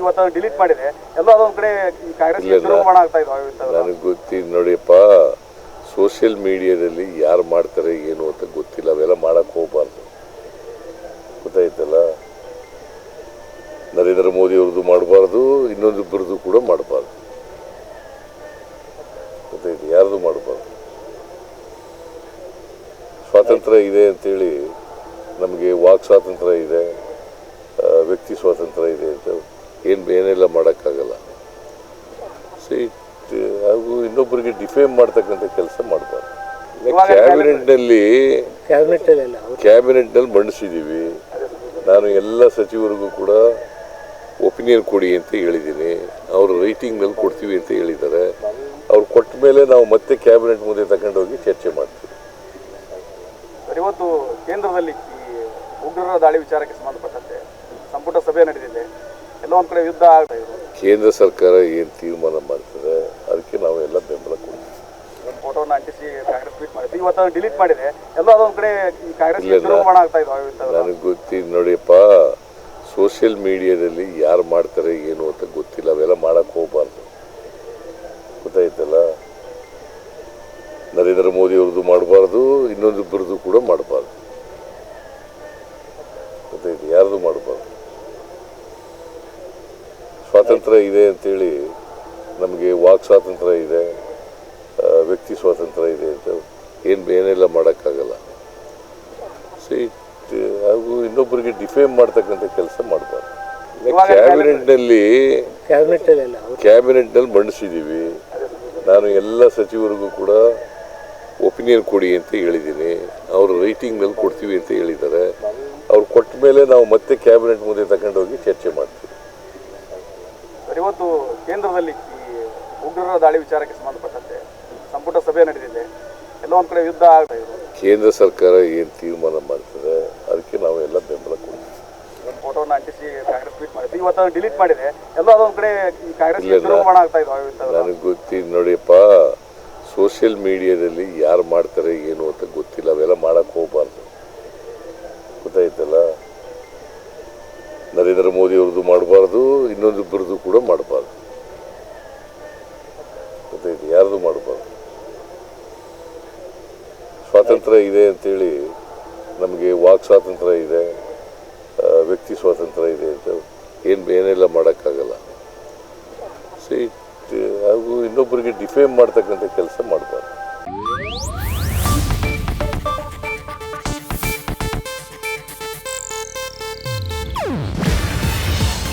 ಇವತ್ತು ಡಿಲೀಟ್ ಮಾಡಿದೆ ಎಲ್ಲ ಅದೊಂದು ಕಡೆ ಕಾಂಗ್ರೆಸ್ ಆಗ್ತಾ ಇದ್ದಾವೆ ನನಗೆ ಗೊತ್ತಿ ನೋಡಿಯಪ್ಪ ಸೋಷಿಯಲ್ ಮೀಡಿಯಾದಲ್ಲಿ ಯಾರು ಮಾಡ್ತಾರೆ ಏನು ಅಂತ ಗೊತ್ತಿಲ್ಲ. ಅವೆಲ್ಲ ಮಾಡಕ್ಕೆ ಹೋಗ್ಬಾರ್ದು. ಗೊತ್ತಾಯ್ತಲ್ಲ? ನರೇಂದ್ರ ಮೋದಿ ಅವ್ರದ್ದು ಮಾಡಬಾರ್ದು ಇನ್ನೊಂದಿಬ್ಬರದ್ದು ಕೂಡ ಮಾಡಬಾರ್ದು. ಗೊತ್ತಾಯ್ತು ಯಾರ್ದು ಮಾಡಬಾರ್ದು? ಸ್ವಾತಂತ್ರ್ಯ ಇದೆ ಅಂತೇಳಿ ನಮಗೆ ವಾಕ್ ಸ್ವಾತಂತ್ರ್ಯ ಇದೆ ವ್ಯಕ್ತಿ ಸ್ವಾತಂತ್ರ್ಯ ಇದೆ ಅಂತ ಏನು ಏನೆಲ್ಲ ಮಾಡೋಕ್ಕಾಗಲ್ಲ. ಸೊ ಇಟ್ ಹಾಗೂ ಇನ್ನೊಬ್ಬರಿಗೆ ಡಿಫೇಮ್ ಮಾಡ್ತಕ್ಕಂಥ ಕೆಲಸ ಮಾಡಬಾರ್ದು ಕ್ಯಾಬಿನೆಟ್ನಲ್ಲಿ ಕ್ಯಾಬಿನೆಟ್ನಲ್ಲಿ ಮಂಡಿಸಿದ್ದೀವಿ ನಾನು ಎಲ್ಲ ಸಚಿವರಿಗೂ ಕೂಡ ಒಪಿನಿಯನ್ ಕೊಡಿ ಅಂತ ಹೇಳಿದ್ದೀನಿ. ಅವರು ರೈಟಿಂಗ್ನಲ್ಲಿ ಕೊಡ್ತೀವಿ ಅಂತ ಹೇಳಿದ್ದಾರೆ. ಅವ್ರು ಕೊಟ್ಟ ಮೇಲೆ ನಾವು ಮತ್ತೆ ಕ್ಯಾಬಿನೆಟ್ ಮುಂದೆ ತಗೊಂಡೋಗಿ ಚರ್ಚೆ ಮಾಡ್ತೀವಿ. ಇವತ್ತು ಕೇಂದ್ರದಲ್ಲಿ ಈ ಉಗ್ರರ ದಾಳಿ ವಿಚಾರಕ್ಕೆ ಸಂಬಂಧಪಟ್ಟಂತೆ ಸಂಪುಟ ಸಭೆ ನಡೆದಿದೆ. ಎಲ್ಲ ಒಂದ್ ಕಡೆ ಯುದ್ಧ ಕೇಂದ್ರ ಸರ್ಕಾರ ಏನು ತೀರ್ಮಾನ ಮಾಡ್ತದೆ ಅದಕ್ಕೆ ನಾವು ಎಲ್ಲ ಬೆಂಬಲ ಕೊಡ್ತೀವಿ. ಫೋಟೋನ ಅಂಟಿಸಿ ಕಾಂಗ್ರೆಸ್ ಟ್ವೀಟ್ ಮಾಡಿದೆ. ಇವತ್ತು ಡಿಲೀಟ್ ಮಾಡಿದೆ. ಎಲ್ಲ ಅದೊಂದ್ ಕಡೆ ಕಾಂಗ್ರೆಸ್ ಆಗ್ತಾ ಇದ್ದಾವೆ ನನಗೆ ಗೊತ್ತಿ ನೋಡಿಯಪ್ಪ ಸೋಷಿಯಲ್ ಮೀಡಿಯಾದಲ್ಲಿ ಯಾರು ಮಾಡ್ತಾರೆ ಏನು ಅಂತ ಗೊತ್ತಿಲ್ಲ. ಅವೆಲ್ಲ ಮಾಡಕ್ಕೆ ಹೋಗ್ಬಾರ್ದು. ಗೊತ್ತಾಯ್ತಲ್ಲ? ನರೇಂದ್ರ ಮೋದಿ ಅವ್ರದ್ದು ಮಾಡಬಾರ್ದು ಇನ್ನೊಂದಿಬ್ಬರದ್ದು ಕೂಡ ಮಾಡಬಾರ್ದು ಗೊತ್ತಾಯ್ತು ಯಾರ್ದು ಮಾಡಬಾರ್ದು ಸ್ವಾತಂತ್ರ್ಯ ಇದೆ ಅಂತೇಳಿ ನಮಗೆ ವಾಕ್ ಸ್ವಾತಂತ್ರ್ಯ ಇದೆ ವ್ಯಕ್ತಿ ಸ್ವಾತಂತ್ರ್ಯ ಇದೆ ಅಂತ ಏನು ಏನೆಲ್ಲ ಮಾಡೋಕ್ಕಾಗಲ್ಲ. ಸೊ ಇಟ್ ಹಾಗೂ ಇನ್ನೊಬ್ಬರಿಗೆ ಡಿಫೇಮ್ ಮಾಡ್ತಕ್ಕಂಥ ಕೆಲಸ ಮಾಡಬಾರ್ದು ಕ್ಯಾಬಿನೆಟ್ನಲ್ಲಿ ಕ್ಯಾಬಿನೆಟ್ನಲ್ಲಿ ಮಂಡಿಸಿದ್ದೀವಿ ನಾನು ಎಲ್ಲ ಸಚಿವರಿಗೂ ಕೂಡ ಒಪಿನಿಯನ್ ಕೊಡಿ ಅಂತ ಹೇಳಿದ್ದೀನಿ. ಅವರು ರೈಟಿಂಗ್ನಲ್ಲಿ ಕೊಡ್ತೀವಿ ಅಂತ ಹೇಳಿದ್ದಾರೆ. ಅವ್ರು ಕೊಟ್ಟ ಮೇಲೆ ನಾವು ಮತ್ತೆ ಕ್ಯಾಬಿನೆಟ್ ಮುಂದೆ ತಗೊಂಡೋಗಿ ಚರ್ಚೆ ಮಾಡ್ತೀವಿ. ಸರ್, ಇವತ್ತು ಕೇಂದ್ರದಲ್ಲಿ ಈ ಉಗ್ರರ ದಾಳಿ ವಿಚಾರಕ್ಕೆ ಸಂಬಂಧಪಟ್ಟಂತೆ ಸಂಪುಟ ಸಭೆ ನಡೆದಿದೆ. ಎಲ್ಲೋ ಒಂದು ಕಡೆ ಯುದ್ಧ ಆಗ್ತಾ ಇದೆ. ಕೇಂದ್ರ ಸರ್ಕಾರ ಏನು ತೀರ್ಮಾನ ಮಾಡ್ತದೆ ಅದಕ್ಕೆ ನಾವು ಎಲ್ಲ ಬೆಂಬಲ ಕೊಡ್ತೀವಿ. ಒಂದು ಫೋಟೋನ ಅಂಟಿಸಿ ಕಾಂಗ್ರೆಸ್ ಟ್ವೀಟ್ ಮಾಡಿದೆ. ಇವತ್ತು ಡಿಲೀಟ್ ಮಾಡಿದೆ. ಎಲ್ಲ ಅದೊಂದು ಕಡೆ ಈ ಕಾಂಗ್ರೆಸ್. ಚುನಾವಣೆ ಆಗ್ತಾ ಇದ್ದಾವೆ ನನಗೆ ಗೊತ್ತಿ ನೋಡಿಯಪ್ಪ ಸೋಷಿಯಲ್ ಮೀಡಿಯಾದಲ್ಲಿ ಯಾರು ಮಾಡ್ತಾರೆ ಏನು ಅಂತ ಗೊತ್ತಿಲ್ಲ. ಅವೆಲ್ಲ ಮಾಡಕ್ಕೆ ಹೋಗ್ಬಾರ್ದು ಗೊತ್ತಾಯ್ತಲ್ಲ ನರೇಂದ್ರ ಮೋದಿ ಅವ್ರದ್ದು ಮಾಡಬಾರ್ದು, ಇನ್ನೊಂದಿಬ್ಬರದ್ದು ಕೂಡ ಮಾಡಬಾರ್ದು. ಗೊತ್ತಾಯ್ತು, ಯಾರ್ದು ಮಾಡಬಾರ್ದು? ಸ್ವಾತಂತ್ರ್ಯ ಇದೆ ಅಂತೇಳಿ ನಮಗೆ ವಾಕ್ ಸ್ವಾತಂತ್ರ್ಯ ಇದೆ ವ್ಯಕ್ತಿ ಸ್ವಾತಂತ್ರ್ಯ ಇದೆ ಅಂತ ಏನು ಏನೆಲ್ಲ ಮಾಡೋಕ್ಕಾಗಲ್ಲ. ಸಿ ಹಾಗೂ ಇನ್ನೊಬ್ಬರಿಗೆ ಡಿಫೇಮ್ ಮಾಡ್ತಕ್ಕಂಥ ಕೆಲಸ ಮಾಡಬಾರ್ದು.